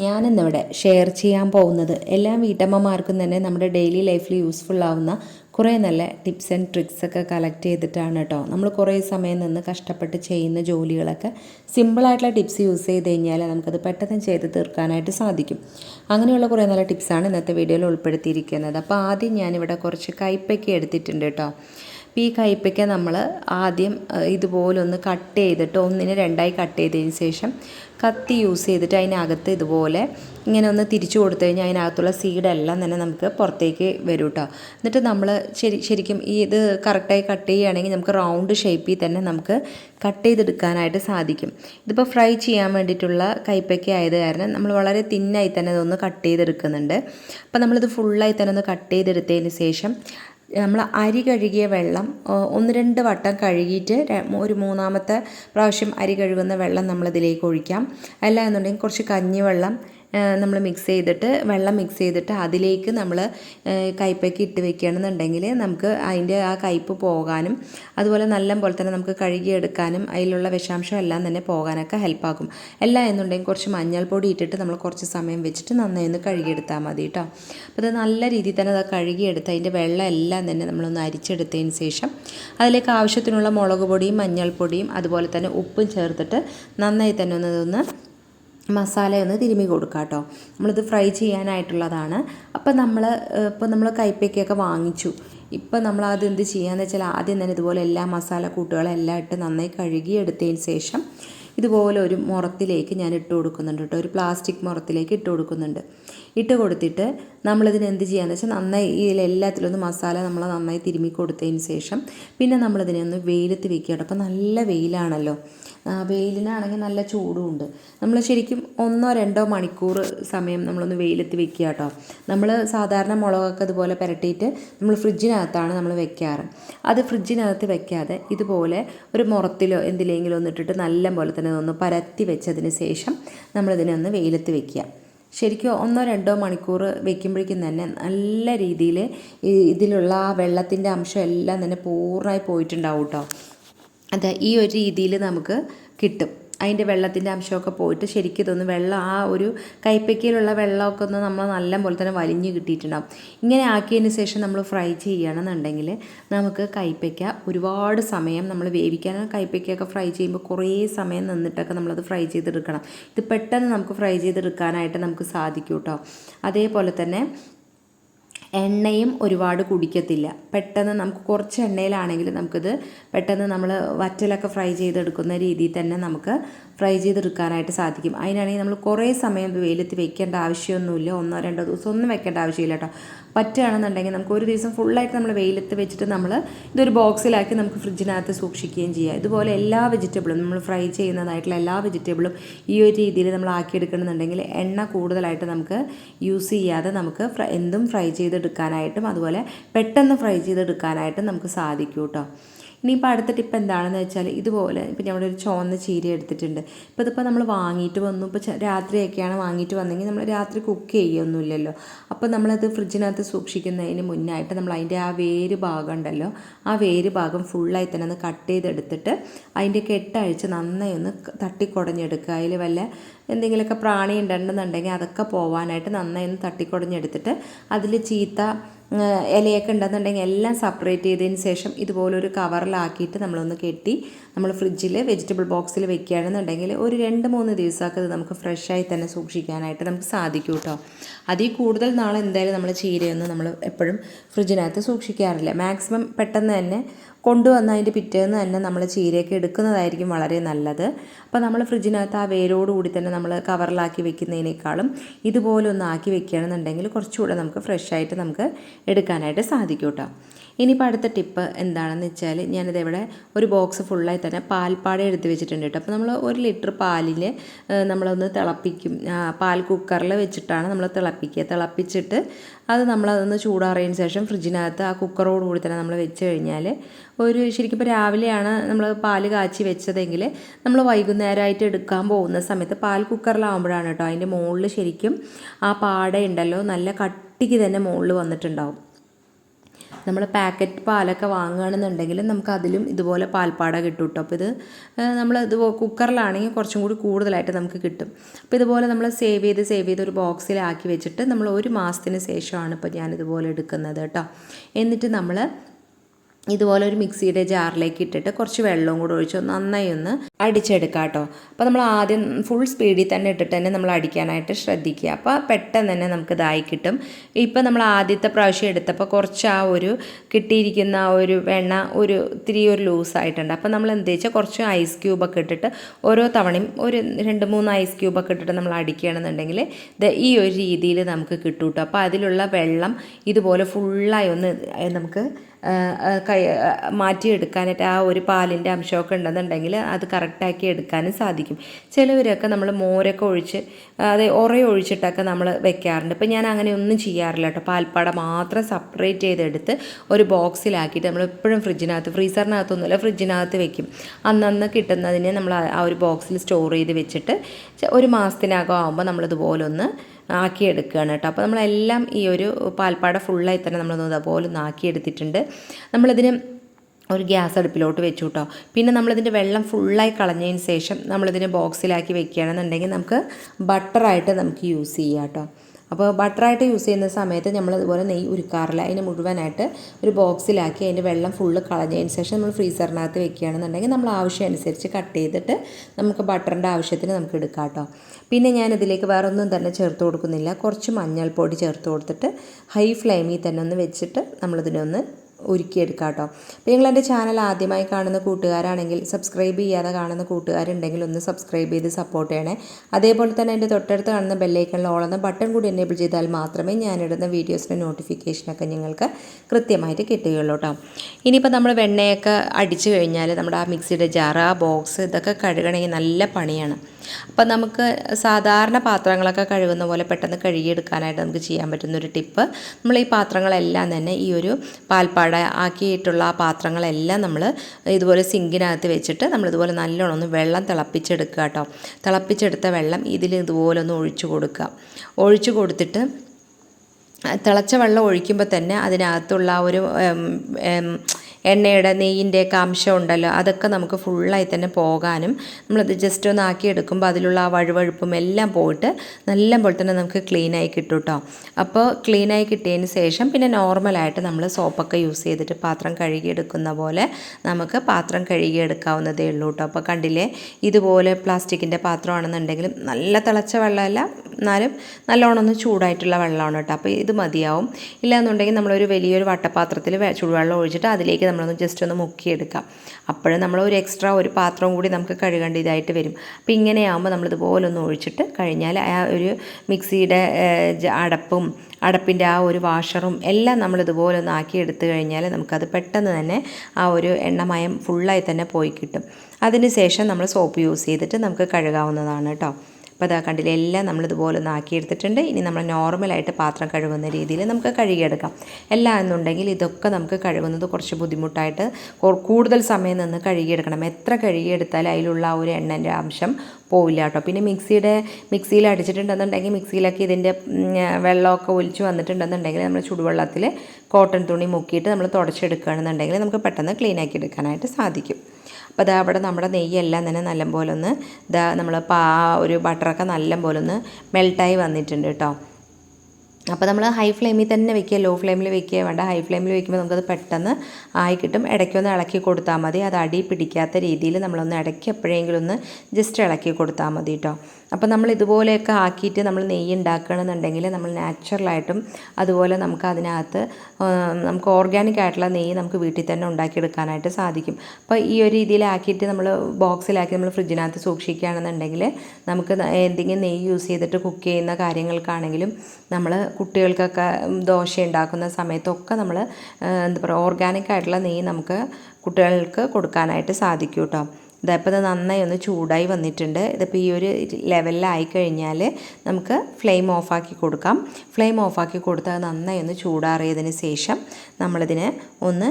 ഞാനിന്നിവിടെ ഷെയർ ചെയ്യാൻ പോകുന്നത് എല്ലാ വീട്ടമ്മമാർക്കും തന്നെ നമ്മുടെ ഡെയിലി ലൈഫിൽ യൂസ്ഫുൾ ആവുന്ന കുറേ നല്ല ടിപ്സ് ആൻഡ് ട്രിക്സ് ഒക്കെ കളക്ട് ചെയ്തിട്ടാണ് കേട്ടോ നമ്മൾ കുറേ സമയം നിന്ന് കഷ്ടപ്പെട്ട് ചെയ്യുന്ന ജോലികളൊക്കെ സിമ്പിളായിട്ടുള്ള ടിപ്സ് യൂസ് ചെയ്ത് കഴിഞ്ഞാൽ നമുക്കത് പെട്ടെന്ന് ചെയ്ത് തീർക്കാനായിട്ട് സാധിക്കും. അങ്ങനെയുള്ള കുറേ നല്ല ടിപ്സാണ് ഇന്നത്തെ വീഡിയോയിൽ ഉൾപ്പെടുത്തിയിരിക്കുന്നത്. അപ്പോൾ ആദ്യം ഞാനിവിടെ കുറച്ച് കയ്പയ്ക്ക് എടുത്തിട്ടുണ്ട് കേട്ടോ അപ്പോൾ ഈ കയ്പയ്ക്ക നമ്മൾ ആദ്യം ഇതുപോലൊന്ന് കട്ട് ചെയ്തിട്ട് ഒന്നിന് രണ്ടായി കട്ട് ചെയ്തതിന് ശേഷം കത്തി യൂസ് ചെയ്തിട്ട് അതിനകത്ത് ഇതുപോലെ ഇങ്ങനെ ഒന്ന് തിരിച്ചു കൊടുത്തു കഴിഞ്ഞാൽ അതിനകത്തുള്ള സീഡെല്ലാം തന്നെ നമുക്ക് പുറത്തേക്ക് വരും കേട്ടോ എന്നിട്ട് നമ്മൾ ശരി ശരിക്കും ഈ ഇത് കറക്റ്റായി കട്ട് ചെയ്യുകയാണെങ്കിൽ നമുക്ക് റൗണ്ട് ഷേപ്പിൽ തന്നെ നമുക്ക് കട്ട് ചെയ്തെടുക്കാനായിട്ട് സാധിക്കും. ഇതിപ്പോൾ ഫ്രൈ ചെയ്യാൻ വേണ്ടിയിട്ടുള്ള കൈപ്പയ്ക്ക ആയത് കാരണം നമ്മൾ വളരെ തിന്നായി തന്നെ ഇതൊന്ന് കട്ട് ചെയ്തെടുക്കുന്നുണ്ട്. അപ്പോൾ നമ്മളിത് ഫുള്ളായി തന്നെ ഒന്ന് കട്ട് ചെയ്തെടുത്തതിന് ശേഷം നമ്മൾ അരി കഴുകിയ വെള്ളം ഒന്ന് രണ്ട് വട്ടം കഴുകിയിട്ട് ഒരു മൂന്നാമത്തെ പ്രാവശ്യം അരി കഴുകുന്ന വെള്ളം നമ്മളിതിലേക്ക് ഒഴിക്കാം. അല്ല എന്നുണ്ടെങ്കിൽ കുറച്ച് കഞ്ഞിവെള്ളം നമ്മൾ മിക്സ് ചെയ്തിട്ട് വെള്ളം മിക്സ് ചെയ്തിട്ട് അതിലേക്ക് നമ്മൾ കയ്പയ്ക്ക് ഇട്ട് വെക്കുകയാണെന്നുണ്ടെങ്കിൽ നമുക്ക് അതിന്റെ ആ കയ്പ്പ് പോകാനും അതുപോലെ നല്ല പോലെ തന്നെ നമുക്ക് കഴുകിയെടുക്കാനും അതിലുള്ള വിഷാംശം എല്ലാം തന്നെ പോകാനൊക്കെ ഹെൽപ്പാക്കും അല്ല എന്നുണ്ടെങ്കിൽ കുറച്ച് മഞ്ഞൾപ്പൊടി ഇട്ടിട്ട് നമ്മൾ കുറച്ച് സമയം വെച്ചിട്ട് നന്നായി ഒന്ന് കഴുകിയെടുത്താൽ മതി കേട്ടോ അപ്പോൾ അത് നല്ല രീതിയിൽ തന്നെ അത് കഴുകിയെടുത്ത് അതിന്റെ വെള്ളം എല്ലാം തന്നെ നമ്മളൊന്ന് അരിച്ചെടുത്തതിന് ശേഷം അതിലേക്ക് ആവശ്യത്തിനുള്ള മുളക് പൊടിയും മഞ്ഞൾപ്പൊടിയും അതുപോലെ തന്നെ ഉപ്പും ചേർത്തിട്ട് നന്നായി തന്നെ ഒന്ന് ഇതൊന്ന് മസാല ഒന്ന് തിരുമ്മി കൊടുക്കുക കേട്ടോ. നമ്മളിത് ഫ്രൈ ചെയ്യാനായിട്ടുള്ളതാണ്. അപ്പം നമ്മൾ ഇപ്പോൾ നമ്മൾ കൈപ്പയ്ക്കൊക്കെ വാങ്ങിച്ചു. ഇപ്പം നമ്മൾ അത് എന്ത് ചെയ്യാന്ന് വെച്ചാൽ ആദ്യം തന്നെ ഇതുപോലെ എല്ലാ മസാല കൂട്ടുകളെല്ലാം ഇട്ട് നന്നായി കഴുകി എടുത്തതിന് ശേഷം ഇതുപോലെ ഒരു മുറത്തിലേക്ക് ഞാൻ ഇട്ട് കൊടുക്കുന്നുണ്ട് കേട്ടോ. ഒരു പ്ലാസ്റ്റിക് മുറത്തിലേക്ക് ഇട്ട് കൊടുക്കുന്നുണ്ട്. ഇട്ട് കൊടുത്തിട്ട് നമ്മളിതിന് എന്ത് ചെയ്യാന്ന് വെച്ചാൽ നന്നായി ഇതിലെല്ലാത്തിലും ഒന്ന് മസാല നമ്മൾ നന്നായി തിരുമ്മി കൊടുത്തതിന് ശേഷം പിന്നെ നമ്മളിതിനെ ഒന്ന് വെയിലത്ത് വെക്കുക കേട്ടോ. അപ്പോൾ നല്ല വെയിലാണല്ലോ. വെയിലിനാണെങ്കിൽ നല്ല ചൂടുമുണ്ട്. നമ്മൾ ശരിക്കും ഒന്നോ രണ്ടോ മണിക്കൂർ സമയം നമ്മളൊന്ന് വെയിലത്ത് വെക്കുക കേട്ടോ. നമ്മൾ സാധാരണ മുളകൊക്കെ അതുപോലെ പുരട്ടിയിട്ട് നമ്മൾ ഫ്രിഡ്ജിനകത്താണ് നമ്മൾ വെക്കാറ്. അത് ഫ്രിഡ്ജിനകത്ത് വെക്കാതെ ഇതുപോലെ ഒരു മുറത്തിലോ എന്തിലെങ്കിലും ഒന്ന് ഇട്ടിട്ട് നല്ല പോലെ തന്നെ ഒന്ന് പരത്തി വെച്ചതിന് ശേഷം നമ്മളിതിനെ ഒന്ന് വെയിലത്ത് വെക്കുക. ശരിക്കും ഒന്നോ രണ്ടോ മണിക്കൂർ വെക്കുമ്പോഴേക്കും തന്നെ നല്ല രീതിയിൽ ഇതിലുള്ള ആ വെള്ളത്തിന്റെ അംശം എല്ലാം തന്നെ പൂർണമായി പോയിട്ടുണ്ടാവും കേട്ടോ. അതെ ഈ ഒരു രീതിയിൽ നമുക്ക് കിട്ടും. അതിന്റെ വെള്ളത്തിന്റെ അംശമൊക്കെ പോയിട്ട് ശരിക്കും ഇതൊന്ന് വെള്ളം ആ ഒരു കൈപ്പയ്ക്കയിലുള്ള വെള്ളമൊക്കെ ഒന്ന് നമ്മൾ നല്ല പോലെ തന്നെ വലിഞ്ഞ് കിട്ടിയിട്ടുണ്ടാവും. ഇങ്ങനെ ആക്കിയതിന് ശേഷം നമ്മൾ ഫ്രൈ ചെയ്യുകയാണെന്നുണ്ടെങ്കിൽ നമുക്ക് കൈപ്പയ്ക്ക ഒരുപാട് സമയം നമ്മൾ വേവിക്കാൻ കൈപ്പയ്ക്കൊക്കെ ഫ്രൈ ചെയ്യുമ്പോൾ കുറേ സമയം നിന്നിട്ടൊക്കെ നമ്മളത് ഫ്രൈ ചെയ്തെടുക്കണം. ഇത് പെട്ടെന്ന് നമുക്ക് ഫ്രൈ ചെയ്തെടുക്കാനായിട്ട് നമുക്ക് സാധിക്കും കേട്ടോ. അതേപോലെ തന്നെ എണ്ണയും ഒരുപാട് കുടിക്കത്തില്ല. പെട്ടെന്ന് നമുക്ക് കുറച്ച് എണ്ണയിലാണെങ്കിൽ നമുക്കിത് പെട്ടെന്ന് നമ്മൾ വറ്റലൊക്കെ ഫ്രൈ ചെയ്തെടുക്കുന്ന രീതിയിൽ തന്നെ നമുക്ക് ഫ്രൈ ചെയ്തെടുക്കാനായിട്ട് സാധിക്കും. അതിനാണെങ്കിൽ നമ്മൾ കുറേ സമയം വെയിലത്ത് വെക്കേണ്ട ആവശ്യമൊന്നുമില്ല. ഒന്നോ രണ്ടോ ദിവസം ഒന്നും വെക്കേണ്ട ആവശ്യമില്ല കേട്ടോ. പറ്റുകയാണെന്നുണ്ടെങ്കിൽ നമുക്ക് ഒരു ദിവസം ഫുള്ളായിട്ട് നമ്മൾ വെയിലത്ത് വെച്ചിട്ട് നമ്മൾ ഇതൊരു ബോക്സിലാക്കി നമുക്ക് ഫ്രിഡ്ജിനകത്ത് സൂക്ഷിക്കുകയും ചെയ്യാം. ഇതുപോലെ എല്ലാ വെജിറ്റബിളും നമ്മൾ ഫ്രൈ ചെയ്യുന്നതായിട്ടുള്ള എല്ലാ വെജിറ്റബിളും ഈ ഒരു രീതിയിൽ നമ്മൾ ആക്കിയെടുക്കണമെന്നുണ്ടെങ്കിൽ എണ്ണ കൂടുതലായിട്ട് നമുക്ക് യൂസ് ചെയ്യാതെ നമുക്ക് എന്തും ഫ്രൈ ചെയ്തെടുക്കാനായിട്ടും അതുപോലെ പെട്ടെന്ന് ഫ്രൈ ചെയ്തെടുക്കാനായിട്ടും നമുക്ക് സാധിക്കും കേട്ടോ. ഇനിയിപ്പോൾ അടുത്ത ടിപ്പ് എന്താണെന്ന് വെച്ചാൽ ഇതുപോലെ ഇപ്പം നമ്മുടെ ഒരു ചുവന്ന ചീര എടുത്തിട്ടുണ്ട്. ഇപ്പോൾ ഇതിപ്പോൾ നമ്മൾ വാങ്ങിയിട്ട് വന്നു. ഇപ്പോൾ രാത്രിയൊക്കെയാണ് വാങ്ങിയിട്ട് വന്നെങ്കിൽ നമ്മൾ രാത്രി കുക്ക് ചെയ്യൊന്നുമില്ലല്ലോ. അപ്പോൾ നമ്മളത് ഫ്രിഡ്ജിനകത്ത് സൂക്ഷിക്കുന്നതിന് മുന്നായിട്ട് നമ്മൾ അതിന്റെ ആ വേര് ഭാഗം ഉണ്ടല്ലോ ആ വേര് ഭാഗം ഫുള്ളായി തന്നെ ഒന്ന് കട്ട് ചെയ്തെടുത്തിട്ട് അതിന്റെ കെട്ടഴിച്ച് നന്നായി ഒന്ന് തട്ടിക്കുടഞ്ഞെടുക്കുക. അതിൽ വല്ല എന്തെങ്കിലുമൊക്കെ പ്രാണി ഉണ്ടെന്നുണ്ടെങ്കിൽ അതൊക്കെ പോവാനായിട്ട് നന്നായി ഒന്ന് തട്ടിക്കുടഞ്ഞെടുത്തിട്ട് അതിൽ ചീത്ത ഇലയൊക്കെ ഉണ്ടെന്നുണ്ടെങ്കിൽ എല്ലാം സെപ്പറേറ്റ് ചെയ്തതിന് ശേഷം ഇതുപോലൊരു കവറിലാക്കിയിട്ട് നമ്മളൊന്ന് കെട്ടി നമ്മൾ ഫ്രിഡ്ജിൽ വെജിറ്റബിൾ ബോക്സിൽ വെക്കുകയാണെന്നുണ്ടെങ്കിൽ ഒരു രണ്ട് മൂന്ന് ദിവസമൊക്കെ ഇത് നമുക്ക് ഫ്രഷായി തന്നെ സൂക്ഷിക്കാനായിട്ട് നമുക്ക് സാധിക്കും കേട്ടോ അതിൽ കൂടുതൽ നാളെ എന്തായാലും നമ്മൾ ചീരയൊന്നും നമ്മൾ എപ്പോഴും ഫ്രിഡ്ജിനകത്ത് സൂക്ഷിക്കാറില്ല. മാക്സിമം പെട്ടെന്ന് തന്നെ കൊണ്ടുവന്ന് അതിന്റെ പിറ്റേന്ന് തന്നെ നമ്മൾ ചീരയൊക്കെ എടുക്കുന്നതായിരിക്കും വളരെ നല്ലത്. അപ്പോൾ നമ്മൾ ഫ്രിഡ്ജിനകത്ത് ആ വേരോടുകൂടി തന്നെ നമ്മൾ കവറിലാക്കി വെക്കുന്നതിനേക്കാളും ഇതുപോലെ ഒന്ന് ആക്കി വെക്കുകയാണെന്നുണ്ടെങ്കിൽ കുറച്ചുകൂടെ നമുക്ക് ഫ്രഷ് ആയിട്ട് നമുക്ക് എടുക്കാനായിട്ട് സാധിക്കും കേട്ടോ. ഇനിയിപ്പോൾ അടുത്ത ടിപ്പ് എന്താണെന്ന് വെച്ചാൽ ഞാനിത് ഇവിടെ ഒരു ബോക്സ് ഫുള്ളായി തന്നെ പാൽപ്പാട എടുത്ത് വെച്ചിട്ടുണ്ട് കേട്ടോ അപ്പോൾ നമ്മൾ ഒരു ലിറ്റർ പാലിൽ നമ്മളൊന്ന് തിളപ്പിക്കും. പാൽ കുക്കറിൽ വെച്ചിട്ടാണ് നമ്മൾ തിളപ്പിക്കുക. തിളപ്പിച്ചിട്ട് അത് നമ്മളതൊന്ന് ചൂടാറിയതിന് ശേഷം ഫ്രിഡ്ജിനകത്ത് ആ കുക്കറോട് കൂടി തന്നെ നമ്മൾ വെച്ച് കഴിഞ്ഞാൽ ഒരു ശരിക്കും ഇപ്പോൾ രാവിലെയാണ് നമ്മൾ പാൽ കാച്ചി വെച്ചതെങ്കിൽ നമ്മൾ വൈകുന്നേരമായിട്ട് എടുക്കാൻ പോകുന്ന സമയത്ത് പാൽ കുക്കറിലാവുമ്പോഴാണ് കേട്ടോ അതിന്റെ മുകളിൽ ശരിക്കും ആ പാട ഉണ്ടല്ലോ നല്ല കട്ടിക്ക് തന്നെ മുകളിൽ വന്നിട്ടുണ്ടാവും. നമ്മൾ പാക്കറ്റ് പാലൊക്കെ വാങ്ങുകയാണെന്നുണ്ടെങ്കിൽ നമുക്ക് അതിലും ഇതുപോലെ പാൽപ്പാട കിട്ടും കേട്ടോ അപ്പോൾ ഇത് നമ്മൾ ഇത് കുക്കറിലാണെങ്കിൽ കുറച്ചും കൂടി കൂടുതലായിട്ട് നമുക്ക് കിട്ടും. അപ്പോൾ ഇതുപോലെ നമ്മൾ സേവ് ചെയ്ത് സേവ് ചെയ്ത് ഒരു ബോക്സിലാക്കി വെച്ചിട്ട് നമ്മൾ ഒരു മാസത്തിന് ശേഷമാണ് ഇപ്പോൾ ഞാനിതുപോലെ എടുക്കുന്നത് കേട്ടോ എന്നിട്ട് നമ്മൾ ഇതുപോലെ ഒരു മിക്സിയുടെ ജാറിലേക്ക് ഇട്ടിട്ട് കുറച്ച് വെള്ളവും കൂടെ ഒഴിച്ച് നന്നായി ഒന്ന് അടിച്ചെടുക്കുക കേട്ടോ. അപ്പോൾ നമ്മൾ ആദ്യം ഫുൾ സ്പീഡിൽ തന്നെ ഇട്ടിട്ട് തന്നെ നമ്മൾ അടിക്കാനായിട്ട് ശ്രദ്ധിക്കുക. അപ്പോൾ പെട്ടെന്ന് തന്നെ നമുക്ക് ഇതായി കിട്ടും. ഇപ്പോൾ നമ്മൾ ആദ്യത്തെ പ്രാവശ്യം എടുത്തപ്പോൾ കുറച്ച് ആ ഒരു കിട്ടിയിരിക്കുന്ന ആ ഒരു വെണ്ണ ഒരു ഇത്തിരി ഒരു ലൂസായിട്ടുണ്ട് അപ്പോൾ നമ്മൾ എന്ത് വെച്ചാൽ കുറച്ച് ഐസ് ക്യൂബൊക്കെ ഇട്ടിട്ട് ഓരോ തവണയും ഒരു രണ്ട് മൂന്ന് ഐസ് ക്യൂബൊക്കെ ഇട്ടിട്ട് നമ്മൾ അടിക്കുകയാണെന്നുണ്ടെങ്കിൽ ഇത് ഈ ഒരു രീതിയിൽ നമുക്ക് കിട്ടും കേട്ടോ. അപ്പോൾ അതിലുള്ള വെള്ളം ഇതുപോലെ ഫുള്ളായി ഒന്ന് നമുക്ക് കൈ മാറ്റിയെടുക്കാനായിട്ട് ആ ഒരു പാലിന്റെ അംശമൊക്കെ ഉണ്ടെന്നുണ്ടെങ്കിൽ അത് കറക്റ്റാക്കി എടുക്കാനും സാധിക്കും. ചിലവരൊക്കെ നമ്മൾ മോരൊക്കെ ഒഴിച്ച് അത് ഉറ ഒഴിച്ചിട്ടൊക്കെ നമ്മൾ വെക്കാറുണ്ട്. ഇപ്പം ഞാൻ അങ്ങനെ ഒന്നും ചെയ്യാറില്ല കേട്ടോ. പാൽപ്പാട മാത്രം സെപ്പറേറ്റ് ചെയ്തെടുത്ത് ഒരു ബോക്സിലാക്കിയിട്ട് നമ്മൾ എപ്പോഴും ഫ്രിഡ്ജിനകത്ത് ഫ്രീസറിനകത്തൊന്നുമില്ല ഫ്രിഡ്ജിനകത്ത് വെക്കും. അന്നന്ന് കിട്ടുന്നതിനെ നമ്മൾ ആ ഒരു ബോക്സിൽ സ്റ്റോർ ചെയ്ത് വെച്ചിട്ട് ഒരു മാസത്തിനകം ആകുമ്പോൾ നമ്മളിതുപോലെ ഒന്ന് ആക്കിയെടുക്കുകയാണ് കേട്ടോ. അപ്പോൾ നമ്മളെല്ലാം ഈ ഒരു പാൽപ്പാട ഫുള്ളായി തന്നെ നമ്മളൊന്ന് ഇതുപോലെ ഒന്ന് ആക്കിയെടുത്തിട്ടുണ്ട്. നമ്മളിതിന് ഒരു ഗ്യാസ് അടുപ്പിലോട്ട് വെച്ചു കേട്ടോ. പിന്നെ നമ്മളിതിന്റെ വെള്ളം ഫുള്ളായി കളഞ്ഞതിന് ശേഷം നമ്മളിതിനെ ബോക്സിലാക്കി വെക്കുകയാണെന്നുണ്ടെങ്കിൽ നമുക്ക് ബട്ടറായിട്ട് നമുക്ക് യൂസ് ചെയ്യാം കേട്ടോ. അപ്പോൾ ബട്ടറായിട്ട് യൂസ് ചെയ്യുന്ന സമയത്ത് നമ്മൾ അതുപോലെ നെയ്യ് ഉരുക്കാറില്ല. അതിന് മുഴുവനായിട്ട് ഒരു ബോക്സിലാക്കി അതിന്റെ വെള്ളം ഫുള്ള് കളഞ്ഞതിന് ശേഷം നമ്മൾ ഫ്രീസറിനകത്ത് വെക്കുകയാണെന്നുണ്ടെങ്കിൽ നമ്മൾ ആവശ്യം അനുസരിച്ച് കട്ട് ചെയ്തിട്ട് നമുക്ക് ബട്ടറിന്റെ ആവശ്യത്തിന് നമുക്ക് എടുക്കാം കേട്ടോ. പിന്നെ ഞാൻ ഇതിലേക്ക് വേറെ ഒന്നും തന്നെ ചേർത്ത് കൊടുക്കുന്നില്ല. കുറച്ച് മഞ്ഞൾപ്പൊടി ചേർത്ത് കൊടുത്തിട്ട് ഹൈ ഫ്ലെയിമിൽ തന്നെ ഒന്ന് വെച്ചിട്ട് നമ്മളിതിനൊന്ന് ഒരുക്കിയെടുക്കാം കേട്ടോ അപ്പോൾ നിങ്ങൾ എന്റെ ചാനൽ ആദ്യമായി കാണുന്ന കൂട്ടുകാരാണെങ്കിൽ സബ്സ്ക്രൈബ് ചെയ്യാതെ കാണുന്ന കൂട്ടുകാരുണ്ടെങ്കിൽ ഒന്ന് സബ്സ്ക്രൈബ് ചെയ്ത് സപ്പോർട്ട് ചെയ്യണേ. അതേപോലെ തന്നെ എന്റെ തൊട്ടടുത്ത് കാണുന്ന ബെല്ലൈക്കണിൽ ഓളുന്ന ബട്ടൺ കൂടി എനേബിൾ ചെയ്താൽ മാത്രമേ ഞാനിടുന്ന വീഡിയോസിന്റെ നോട്ടിഫിക്കേഷനൊക്കെ നിങ്ങൾക്ക് കൃത്യമായിട്ട് കിട്ടുകയുള്ളൂ കേട്ടോ ഇനിയിപ്പോൾ നമ്മൾ വെണ്ണയൊക്കെ അടിച്ചു കഴിഞ്ഞാൽ നമ്മുടെ ആ മിക്സിയുടെ ജാറ് ആ ബോക്സ് ഇതൊക്കെ കഴുകണമെങ്കിൽ നല്ല പണിയാണ്. അപ്പം നമുക്ക് സാധാരണ പാത്രങ്ങളൊക്കെ കഴുകുന്ന പോലെ പെട്ടെന്ന് കഴുകിയെടുക്കാനായിട്ട് നമുക്ക് ചെയ്യാൻ പറ്റുന്ന ഒരു ടിപ്പ്. നമ്മൾ ഈ പാത്രങ്ങളെല്ലാം തന്നെ ഈ ഒരു പാൽപ്പാട ആക്കിയിട്ടുള്ള ആ പാത്രങ്ങളെല്ലാം നമ്മൾ ഇതുപോലെ സിങ്കിനകത്ത് വെച്ചിട്ട് നമ്മൾ ഇതുപോലെ നല്ലോണം ഒന്ന് വെള്ളം തിളപ്പിച്ചെടുക്കുക കേട്ടോ. തിളപ്പിച്ചെടുത്ത വെള്ളം ഇതിൽ ഇതുപോലെ ഒന്ന് ഒഴിച്ചു കൊടുക്കുക. ഒഴിച്ചു കൊടുത്തിട്ട് തിളച്ച വെള്ളം ഒഴിക്കുമ്പോൾ തന്നെ അതിനകത്തുള്ള ഒരു എണ്ണയുടെ നെയ്യിന്റെയൊക്കെ അംശം ഉണ്ടല്ലോ അതൊക്കെ നമുക്ക് ഫുള്ളായി തന്നെ പോകാനും നമ്മളത് ജസ്റ്റ് ഒന്ന് ആക്കി എടുക്കുമ്പോൾ അതിലുള്ള ആ വഴുവഴുപ്പും എല്ലാം പോയിട്ട് നല്ല പോലെ തന്നെ നമുക്ക് ക്ലീനായി കിട്ടും കേട്ടോ അപ്പോൾ ക്ലീനായി കിട്ടിയതിന് ശേഷം പിന്നെ നോർമലായിട്ട് നമ്മൾ സോപ്പൊക്കെ യൂസ് ചെയ്തിട്ട് പാത്രം കഴുകിയെടുക്കുന്ന പോലെ നമുക്ക് പാത്രം കഴുകിയെടുക്കാവുന്നതേ ഉള്ളൂ കേട്ടോ അപ്പോൾ കണ്ടില്ലേ ഇതുപോലെ പ്ലാസ്റ്റിക്കിന്റെ പാത്രമാണെന്നുണ്ടെങ്കിലും നല്ല തിളച്ച വെള്ളമല്ല എന്നാലും നല്ലോണം ഒന്ന് ചൂടായിട്ടുള്ള വെള്ളമാണ് കേട്ടോ അപ്പോൾ ഇത് മതിയാവും. ഇല്ലയെന്നുണ്ടെങ്കിൽ നമ്മളൊരു വലിയൊരു വട്ടപാത്രത്തിൽ ചൂടുവെള്ളം ഒഴിച്ചിട്ട് അതിലേക്ക് നമ്മളൊന്ന് ജസ്റ്റ് ഒന്ന് മുക്കിയെടുക്കാം. അപ്പോഴും നമ്മൾ ഒരു എക്സ്ട്രാ ഒരു പാത്രം കൂടി നമുക്ക് കഴുകേണ്ട ഇതായിട്ട് വരും. അപ്പോൾ ഇങ്ങനെയാകുമ്പോൾ നമ്മളിതുപോലെ ഒന്ന് ഒഴിച്ചിട്ട് കഴിഞ്ഞാൽ ആ ഒരു മിക്സിയുടെ അടപ്പും അടപ്പിന്റെ ആ ഒരു വാഷറും എല്ലാം നമ്മൾ ഇതുപോലെ ഒന്ന് ആക്കി എടുത്തു കഴിഞ്ഞാൽ നമുക്കത് പെട്ടെന്ന് തന്നെ ആ ഒരു എണ്ണമയം ഫുള്ളായി തന്നെ പോയി കിട്ടും. അതിന് ശേഷം നമ്മൾ സോപ്പ് യൂസ് ചെയ്തിട്ട് നമുക്ക് കഴുകാവുന്നതാണ് കേട്ടോ അപ്പോൾ അതാ കണ്ടില്ല എല്ലാം നമ്മളിതുപോലെ ഒന്ന് ആക്കിയെടുത്തിട്ടുണ്ട്. ഇനി നമ്മൾ നോർമലായിട്ട് പാത്രം കഴുകുന്ന രീതിയിൽ നമുക്ക് കഴുകിയെടുക്കാം. എല്ലാം എന്നുണ്ടെങ്കിൽ ഇതൊക്കെ നമുക്ക് കഴുകുന്നത് കുറച്ച് ബുദ്ധിമുട്ടായിട്ട് കൂടുതൽ സമയം നിന്ന് കഴുകിയെടുക്കണം. എത്ര കഴുകിയെടുത്താലും അതിലുള്ള ആ ഒരു എണ്ണന്റെ അംശം പോവില്ല കേട്ടോ പിന്നെ മിക്സിയുടെ മിക്സിയിൽ അടിച്ചിട്ടുണ്ടെന്നുണ്ടെങ്കിൽ മിക്സിയിലൊക്കെ ഇതിന്റെ വെള്ളമൊക്കെ ഒലിച്ച് വന്നിട്ടുണ്ടെന്നുണ്ടെങ്കിൽ നമ്മൾ ചുടുവെള്ളത്തിൽ കോട്ടൺ തുണി മുക്കിയിട്ട് നമ്മൾ തുടച്ചെടുക്കുകയാണെന്നുണ്ടെങ്കിൽ നമുക്ക് പെട്ടെന്ന് ക്ലീൻ ആക്കി എടുക്കാനായിട്ട് സാധിക്കും. അപ്പോൾ ഇതാ അവിടെ നമ്മുടെ നെയ്യെല്ലാം തന്നെ നല്ലപോലെ ഒന്ന് ഇതാ നമ്മൾ പാ ഒരു ബട്ടറൊക്കെ നല്ലപോലെ ഒന്ന് മെൽട്ടായി വന്നിട്ടുണ്ട് കേട്ടോ. അപ്പോൾ നമ്മൾ ഹൈ ഫ്ലെയിമിൽ തന്നെ വെക്കുക ലോ ഫ്ലെയിമിൽ വെക്കുക വേണ്ട ഹൈ ഫ്ലെയിമിൽ വെക്കുമ്പോൾ നമുക്കത് പെട്ടെന്ന് ആയി കിട്ടും. ഇടയ്ക്കൊന്ന് ഇളക്കി കൊടുത്താൽ മതി. അത് അടി പിടിക്കാത്ത രീതിയിൽ നമ്മളൊന്ന് ഇടയ്ക്ക് എപ്പോഴെങ്കിലും ഒന്ന് ജസ്റ്റ് ഇളക്കി കൊടുത്താൽ മതി കേട്ടോ അപ്പോൾ നമ്മൾ ഇതുപോലെയൊക്കെ ആക്കിയിട്ട് നമ്മൾ നെയ്യ് ഉണ്ടാക്കുകയാണെന്നുണ്ടെങ്കിൽ നമ്മൾ നാച്ചുറലായിട്ടും അതുപോലെ നമുക്ക് അതിനകത്ത് നമുക്ക് ഓർഗാനിക് ആയിട്ടുള്ള നെയ്യ് നമുക്ക് വീട്ടിൽ തന്നെ ഉണ്ടാക്കിയെടുക്കാനായിട്ട് സാധിക്കും. അപ്പോൾ ഈ ഒരു രീതിയിലാക്കിയിട്ട് നമ്മൾ ബോക്സിലാക്കി നമ്മൾ ഫ്രിഡ്ജിനകത്ത് സൂക്ഷിക്കുകയാണെന്നുണ്ടെങ്കിൽ നമുക്ക് എന്തെങ്കിലും നെയ്യ് യൂസ് ചെയ്തിട്ട് കുക്ക് ചെയ്യുന്ന കാര്യങ്ങൾക്കാണെങ്കിലും നമ്മൾ കുട്ടികൾക്കൊക്കെ ദോശ ഉണ്ടാക്കുന്ന സമയത്തൊക്കെ നമ്മൾ എന്താ പറയുക ഓർഗാനിക് ആയിട്ടുള്ള നെയ്യ് നമുക്ക് കുട്ടികൾക്ക് കൊടുക്കാനായിട്ട് സാധിക്കും കേട്ടോ ഇതിപ്പോൾ ഇത് നന്നായി ഒന്ന് ചൂടായി വന്നിട്ടുണ്ട്. ഇതിപ്പോൾ ഈ ഒരു ലെവലിലായി കഴിഞ്ഞാൽ നമുക്ക് ഫ്ലെയിം ഓഫാക്കി കൊടുക്കാം. ഫ്ലെയിം ഓഫാക്കി കൊടുത്താൽ നന്നായി ഒന്ന് ചൂടാറിയതിന് ശേഷം നമ്മളിതിനെ ഒന്ന്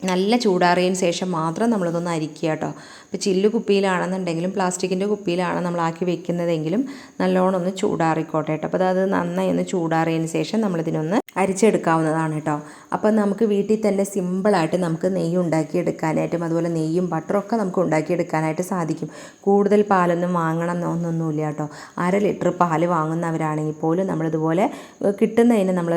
നല്ല ചൂടാറിയതിന് ശേഷം മാത്രം നമ്മളിതൊന്ന് അരിക്കുക കേട്ടോ. ഇപ്പോൾ ചില്ല് കുപ്പിയിലാണെന്നുണ്ടെങ്കിലും പ്ലാസ്റ്റിക്കിന്റെ കുപ്പിയിലാണ് നമ്മളാക്കി വെക്കുന്നതെങ്കിലും നല്ലോണം ഒന്ന് ചൂടാറിക്കോട്ടെ കേട്ടോ. അപ്പോൾ അത് നന്നായി ഒന്ന് ചൂടാറിയതിന് ശേഷം നമ്മളിതിനൊന്ന് അരിച്ചെടുക്കാവുന്നതാണ് കേട്ടോ. അപ്പോൾ നമുക്ക് വീട്ടിൽ തന്നെ സിമ്പിളായിട്ട് നമുക്ക് നെയ്യ് ഉണ്ടാക്കിയെടുക്കാനായിട്ടും അതുപോലെ നെയ്യും ബട്ടറും ഒക്കെ നമുക്ക് ഉണ്ടാക്കിയെടുക്കാനായിട്ട് സാധിക്കും. കൂടുതൽ പാലൊന്നും വാങ്ങണം എന്നൊന്നൊന്നുമില്ല കേട്ടോ. അര ലിറ്റർ പാൽ വാങ്ങുന്നവരാണെങ്കിൽ പോലും നമ്മളിതുപോലെ കിട്ടുന്നതിന് നമ്മൾ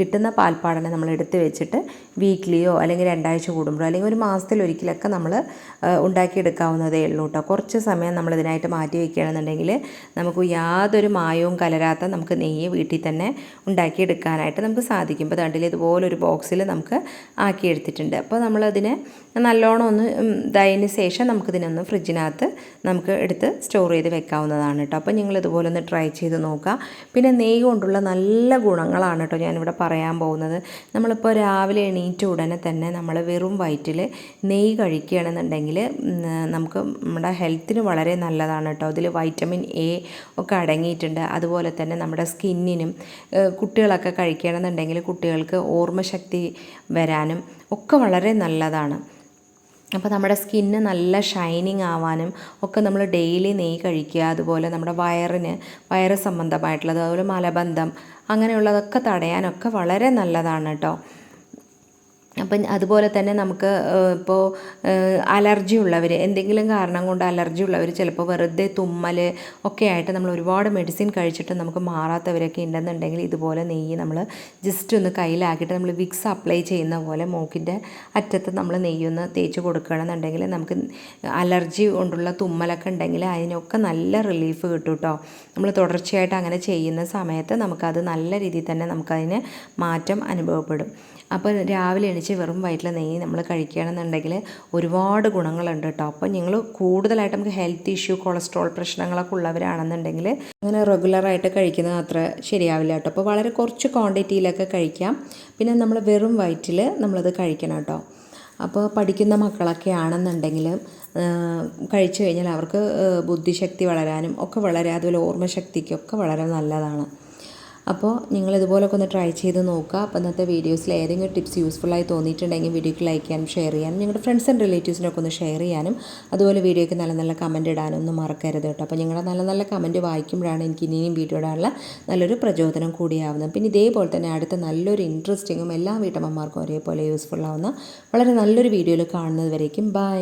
കിട്ടുന്ന പാൽപ്പാടനെ നമ്മൾ എടുത്ത് വെച്ചിട്ട് വീക്ക്ലിയോ അല്ലെങ്കിൽ രണ്ടാഴ്ച കൂടുമ്പോഴോ അല്ലെങ്കിൽ ഒരു മാസത്തിലൊരിക്കലൊക്കെ നമ്മൾ ഏഹ്, ഉണ്ടാക്കിയെടുക്കാവുന്നതേ ഉള്ളൂ കേട്ടോ കുറച്ച് സമയം നമ്മൾ ഇതിനായിട്ട് മാറ്റി വയ്ക്കുകയാണെന്നുണ്ടെങ്കിൽ നമുക്ക് യാതൊരു മായവും കലരാത്ത നമുക്ക് നെയ്യ് വീട്ടിൽ തന്നെ ഉണ്ടാക്കിയെടുക്കാനായിട്ട് നമുക്ക് സാധിക്കും. ഇപ്പോൾ തണ്ടിൽ ഇതുപോലൊരു ബോക്സിൽ നമുക്ക് ആക്കിയെടുത്തിട്ടുണ്ട്. അപ്പോൾ നമ്മളതിനെ നല്ലോണം ഒന്ന് ഇതായതിന് ശേഷം നമുക്കിതിനൊന്ന് ഫ്രിഡ്ജിനകത്ത് നമുക്ക് എടുത്ത് സ്റ്റോർ ചെയ്ത് വെക്കാവുന്നതാണ് കേട്ടോ അപ്പോൾ നിങ്ങൾ ഇതുപോലെ ഒന്ന് ട്രൈ ചെയ്ത് നോക്കുക. പിന്നെ നെയ്യ് കൊണ്ടുള്ള നല്ല ഗുണങ്ങളാണ് കേട്ടോ ഞാനിവിടെ പറയാൻ പോകുന്നത്. നമ്മളിപ്പോൾ രാവിലെ എണീറ്റ ഉടനെ തന്നെ നമ്മൾ വെറും വയറ്റിൽ നെയ്യ് കഴിക്കുകയാണെന്നുണ്ടെങ്കിൽ നമുക്ക് നമ്മുടെ ഹെൽത്തിന് വളരെ നല്ലതാണ് കേട്ടോ. അതിൽ വൈറ്റമിൻ എ ഒക്കെ അടങ്ങിയിട്ടുണ്ട്. അതുപോലെ തന്നെ നമ്മുടെ സ്കിന്നിനും കുട്ടികളൊക്കെ കഴിക്കണമെന്നുണ്ടെങ്കിൽ കുട്ടികൾക്ക് ഓർമ്മശക്തി വരാനും ഒക്കെ വളരെ നല്ലതാണ്. അപ്പോൾ നമ്മുടെ സ്കിന്ന് നല്ല ഷൈനിങ് ആവാനും ഒക്കെ നമ്മൾ ഡെയിലി നെയ്യ് കഴിക്കുക. അതുപോലെ നമ്മുടെ വയറിന് വയറ് സംബന്ധമായിട്ടുള്ളത് അതുപോലെ മലബന്ധം അങ്ങനെയുള്ളതൊക്കെ തടയാനൊക്കെ വളരെ നല്ലതാണ് കേട്ടോ. അപ്പം അതുപോലെ തന്നെ നമുക്ക് ഇപ്പോൾ അലർജി ഉള്ളവർ എന്തെങ്കിലും കാരണം കൊണ്ട് അലർജി ഉള്ളവർ ചിലപ്പോൾ വെറുതെ തുമ്മൽ ഒക്കെ ആയിട്ട് നമ്മൾ ഒരുപാട് മെഡിസിൻ കഴിച്ചിട്ട് നമുക്ക് മാറാത്തവരൊക്കെ ഉണ്ടെന്നുണ്ടെങ്കിൽ ഇതുപോലെ നെയ്യ് നമ്മൾ ജസ്റ്റ് ഒന്ന് കയ്യിലാക്കിയിട്ട് നമ്മൾ വിക്സ് അപ്ലൈ ചെയ്യുന്ന പോലെ മൂക്കിന്റെ അറ്റത്ത് നമ്മൾ നെയ്യൊന്ന് തേച്ച് കൊടുക്കുകയാണെന്നുണ്ടെങ്കിൽ നമുക്ക് അലർജി കൊണ്ടുള്ള തുമ്മലൊക്കെ ഉണ്ടെങ്കിൽ അതിനൊക്കെ നല്ല റിലീഫ് കിട്ടും കേട്ടോ നമ്മൾ തുടർച്ചയായിട്ട് അങ്ങനെ ചെയ്യുന്ന സമയത്ത് നമുക്കത് നല്ല രീതിയിൽ തന്നെ നമുക്കതിന് മാറ്റം അനുഭവപ്പെടും. അപ്പോൾ രാവിലെ എണീച്ച് വെറും വയറ്റിൽ നെയ്യ് നമ്മൾ കഴിക്കുകയാണെന്നുണ്ടെങ്കിൽ ഒരുപാട് ഗുണങ്ങളുണ്ട് കേട്ടോ. അപ്പോൾ നിങ്ങൾ കൂടുതലായിട്ട് നമുക്ക് ഹെൽത്ത് ഇഷ്യൂ കൊളസ്ട്രോൾ പ്രശ്നങ്ങളൊക്കെ ഉള്ളവരാണെന്നുണ്ടെങ്കിൽ അങ്ങനെ റെഗുലറായിട്ട് കഴിക്കുന്നത് അത്ര ശരിയാവില്ല കേട്ടോ. അപ്പോൾ വളരെ കുറച്ച് ക്വാണ്ടിറ്റിയിലൊക്കെ കഴിക്കാം. പിന്നെ നമ്മൾ വെറും വയറ്റിൽ നമ്മളത് കഴിക്കണം കേട്ടോ. അപ്പോൾ പഠിക്കുന്ന മക്കളൊക്കെ ആണെന്നുണ്ടെങ്കിൽ കഴിച്ചു കഴിഞ്ഞാൽ അവർക്ക് ബുദ്ധിശക്തി വളരാനും ഒക്കെ വളരെ. അതുപോലെ ഓർമ്മശക്തിക്കൊക്കെ വളരെ നല്ലതാണ്. അപ്പോൾ നിങ്ങൾ ഇതുപോലൊക്കെ ഒന്ന് ട്രൈ ചെയ്ത് നോക്കുക. അപ്പോൾ ഇന്നത്തെ വീഡിയോസിൽ ഏതെങ്കിലും ടിപ്സ് യൂസ്ഫുള്ളായി തോന്നിയിട്ടുണ്ടെങ്കിൽ വീഡിയോക്ക് ലൈക്ക് ചെയ്യാനും ഷെയർ ചെയ്യാനും നിങ്ങളുടെ ഫ്രണ്ട്സ് ആൻഡ് റിലേറ്റീവ്സിനൊക്കെ ഒന്ന് ഷെയർ ചെയ്യാനും അതുപോലെ വീഡിയോയ്ക്ക് നല്ല നല്ല കമന്റ് ഇടാനും ഒന്നും മറക്കരുത് കേട്ടോ. അപ്പോൾ നിങ്ങളുടെ നല്ല നല്ല കമന്റ് വായിക്കുമ്പോഴാണ് എനിക്ക് ഇനിയും വീഡിയോ ഇടാനുള്ള നല്ലൊരു പ്രചോദനം കൂടിയാവുന്നത്. പിന്നെ ഇതേപോലെ തന്നെ അടുത്ത നല്ലൊരു ഇൻട്രസ്റ്റിങ്ങും എല്ലാ വീട്ടമ്മമാർക്കും ഒരേപോലെ യൂസ്ഫുൾ ആവുന്ന വളരെ നല്ലൊരു വീഡിയോയിൽ കാണുന്നത് വരേക്കും. ബൈ